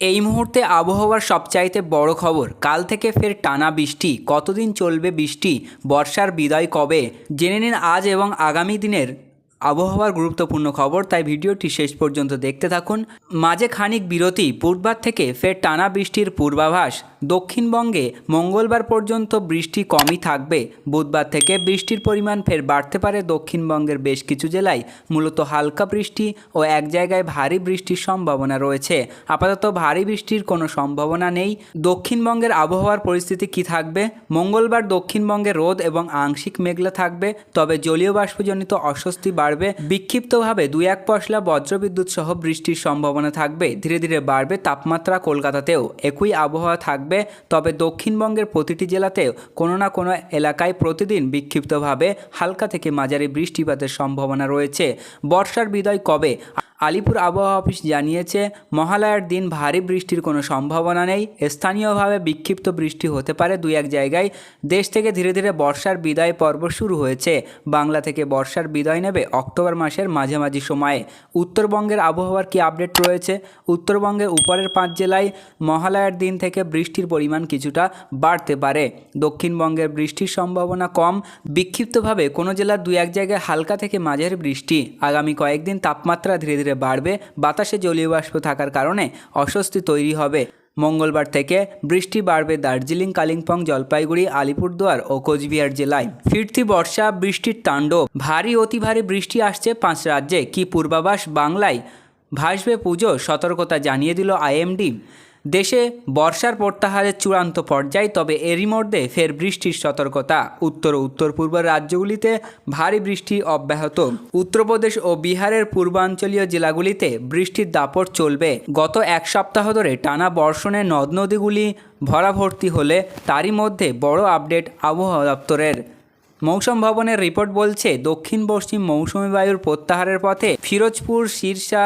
এই মুহূর্তে আবহাওয়ার সবচাইতে বড় খবর, কাল থেকে ফের টানা বৃষ্টি। কতদিন চলবে বৃষ্টি? বর্ষার বিদায় কবে? জেনে নিন আজ এবং আগামী দিনের আবহাওয়ার গুরুত্বপূর্ণ খবর, তাই ভিডিওটি শেষ পর্যন্ত দেখতে থাকুন। মাঝে খানিক বিরতি পূর্বার থেকে ফের টানা বৃষ্টির পূর্বাভাস। দক্ষিণবঙ্গে মঙ্গলবার পর্যন্ত বৃষ্টি কমই থাকবে। বুধবার থেকে বৃষ্টির পরিমাণ ফের বাড়তে পারে। দক্ষিণবঙ্গের বেশ কিছু জেলায় মূলত হালকা বৃষ্টি ও এক জায়গায় ভারী বৃষ্টির সম্ভাবনা রয়েছে। আপাতত ভারী বৃষ্টির কোনো সম্ভাবনা নেই। দক্ষিণবঙ্গের আবহাওয়ার পরিস্থিতি কি থাকবে? মঙ্গলবার দক্ষিণবঙ্গে রোদ এবং আংশিক মেঘলা থাকবে, তবে জলীয় বাষ্পজনিত অস্বস্তি বাড়বে। বিক্ষিপ্তভাবে দুই এক পশলা বজ্রবিদ্যুৎ সহ বৃষ্টির সম্ভাবনা থাকবে, ধীরে ধীরে বাড়বে তাপমাত্রা কলকাতাতেও। একই আবহাওয়া থাকবে, তবে দক্ষিণবঙ্গের প্রতিটি জেলাতেও কোনো না কোনো এলাকায় প্রতিদিন বিক্ষিপ্তভাবে হালকা থেকে মাঝারি বৃষ্টিপাতের সম্ভাবনা রয়েছে। বর্ষার বিদায় কবে? আলিপুর আবহাওয়া অফিস জানিয়েছে, মহালয়ার দিন ভারী বৃষ্টির কোনো সম্ভাবনা নেই। স্থানীয়ভাবে বিক্ষিপ্ত বৃষ্টি হতে পারে দুই এক জায়গায়। দেশ থেকে ধীরে ধীরে বর্ষার বিদায় পর্ব শুরু হয়েছে। বাংলা থেকে বর্ষার বিদায় নেবে অক্টোবর মাসের মাঝামাঝি সময়ে। উত্তরবঙ্গের আবহাওয়ার কি আপডেট রয়েছে? উত্তরবঙ্গের উপরের পাঁচ জেলায় মহালয়ার দিন থেকে বৃষ্টির পরিমাণ কিছুটা বাড়তে পারে। দক্ষিণবঙ্গের বৃষ্টির সম্ভাবনা কম। বিক্ষিপ্তভাবে কোনো জেলার দুই এক জায়গায় হালকা থেকে মাঝের বৃষ্টি। আগামী কয়েকদিন তাপমাত্রা ধীরে ধীরে বাড়বে, বাতাসে জলীয় বাষ্প থাকার কারণে অস্বস্তি তৈরি হবে। মঙ্গলবার থেকে বৃষ্টি বাড়বে দার্জিলিং, কালিম্পং, জলপাইগুড়ি, আলিপুরদুয়ার ও কোচবিহার জেলায়। ফিরতি বর্ষা, বৃষ্টির তাণ্ডব। ভারী, অতি ভারী বৃষ্টি আসছে পাঁচ রাজ্যে। কি পূর্বাভাস? বাংলায় ভাসবে পুজো, সতর্কতা জানিয়ে দিল আইএমডি। দেশে বর্ষার প্রত্যাহারের চূড়ান্ত পর্যায়ে, তবে এরই মধ্যে ফের বৃষ্টির সতর্কতা। উত্তর ও উত্তর পূর্ব রাজ্যগুলিতে ভারী বৃষ্টি অব্যাহত। উত্তরপ্রদেশ ও বিহারের পূর্বাঞ্চলীয় জেলাগুলিতে বৃষ্টির দাপট চলবে। গত এক সপ্তাহ ধরে টানা বর্ষণে নদ নদীগুলি ভরাভর্তি হলে তারই মধ্যে বড় আপডেট আবহাওয়া দপ্তরের। মৌসুম ভবনের রিপোর্ট বলছে দক্ষিণ পশ্চিম মৌসুমী বায়ুর প্রত্যাহারের পথে ফিরোজপুর শীর্ষা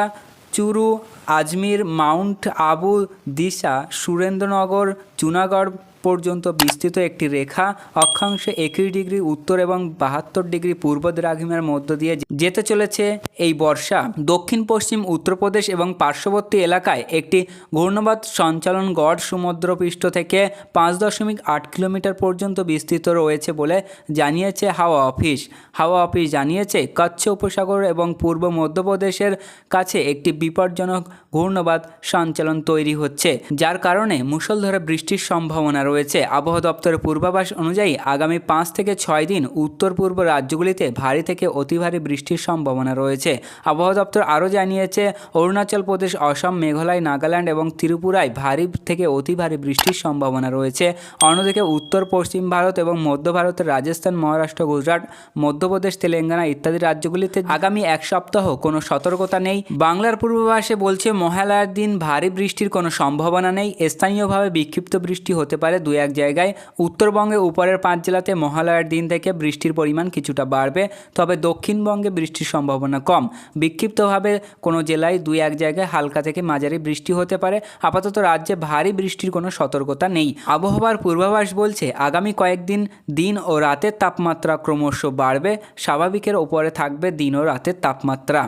চুরু আজমির মাউন্ট আবু দিশা সুরেন্দ্রনগর জুনাগড় পর্যন্ত বিস্তৃত একটি রেখা, অক্ষাংশে একুশ ডিগ্রি উত্তর এবং বাহাত্তর ডিগ্রি পূর্ব দ্রাঘিমার মধ্য দিয়ে যেতে চলেছে এই বর্ষা। দক্ষিণ, পশ্চিম, উত্তরপ্রদেশ এবং পার্শ্ববর্তী এলাকায় একটি ঘূর্ণবাদ সঞ্চালন গড় সমুদ্রপৃষ্ঠ থেকে পাঁচ দশমিক আট কিলোমিটার পর্যন্ত বিস্তৃত রয়েছে বলে জানিয়েছে হাওয়া অফিস। হাওয়া অফিস জানিয়েছে, কচ্ছ উপসাগর এবং পূর্ব মধ্যপ্রদেশের কাছে একটি বিপজ্জনক ঘূর্ণবাদ সঞ্চালন তৈরি হচ্ছে, যার কারণে মুষলধারে বৃষ্টির সম্ভাবনা রয়েছে। আবহাওয়া দপ্তরের পূর্বাভাস অনুযায়ী আগামী পাঁচ থেকে ছয় দিন উত্তর পূর্ব রাজ্যগুলিতে ভারী থেকে অতি ভারী বৃষ্টির সম্ভাবনা রয়েছে। আবহাওয়া দপ্তর আরও জানিয়েছে, অরুণাচল প্রদেশ, অসম, মেঘালয়, নাগাল্যান্ড এবং ত্রিপুরায় ভারী থেকে অতি ভারী বৃষ্টির সম্ভাবনা রয়েছে। অন্যদিকে উত্তর, পশ্চিম ভারত এবং মধ্য ভারতের রাজস্থান, মহারাষ্ট্র, গুজরাট, মধ্যপ্রদেশ, তেলেঙ্গানা ইত্যাদি রাজ্যগুলিতে আগামী এক সপ্তাহ কোনো সতর্কতা নেই। বাংলার পূর্বাভাসে বলছে, মহালয়ার দিন ভারী বৃষ্টির কোনো সম্ভাবনা নেই। স্থানীয়ভাবে বিক্ষিপ্ত বৃষ্টি হতে পারে দু এক জায়গায়। উত্তরবঙ্গে উপরের পাঁচ জেলাতে মহালয়ার দিন থেকে বৃষ্টির পরিমাণ কিছুটা বাড়বে, তবে দক্ষিণবঙ্গে বৃষ্টির সম্ভাবনা কম। বিক্ষিপ্তভাবে কোনো জেলায় দুই এক জায়গায় হালকা থেকে মাঝারি বৃষ্টি হতে পারে। আপাতত রাজ্যে ভারী বৃষ্টির কোনো সতর্কতা নেই। আবহাওয়ার পূর্বাভাস বলছে, আগামী কয়েকদিন দিন ও রাতের তাপমাত্রা ক্রমশ বাড়বে। স্বাভাবিকের ওপরে থাকবে দিন ও রাতের তাপমাত্রা।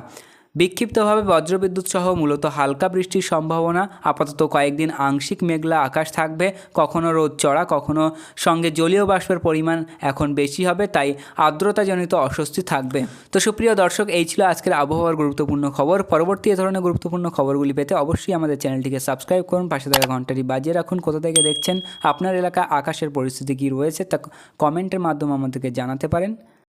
বিক্ষিপ্তভাবে বজ্রবিদ্যুৎ সহ মূলত হালকা বৃষ্টির সম্ভাবনা। আপাতত কয়েকদিন আংশিক মেঘলা আকাশ থাকবে। কখনো রোদ চড়া, কখনো সঙ্গে জলীয় বাষ্পের পরিমাণ এখন বেশি হবে, তাই আর্দ্রতাজনিত অস্বস্তি থাকবে। তো সুপ্রিয় দর্শক, এই ছিল আজকের আবহাওয়ার গুরুত্বপূর্ণ খবর। পরবর্তী এ ধরনের গুরুত্বপূর্ণ খবরগুলি পেতে অবশ্যই আমাদের চ্যানেলটিকে সাবস্ক্রাইব করুন, পাশে থাকা ঘন্টাটি বাজিয়ে রাখুন। কোথা থেকে দেখছেন আপনার এলাকা, আকাশের পরিস্থিতি কী রয়েছে, তা কমেন্টের মাধ্যমে আমাদেরকে জানাতে পারেন।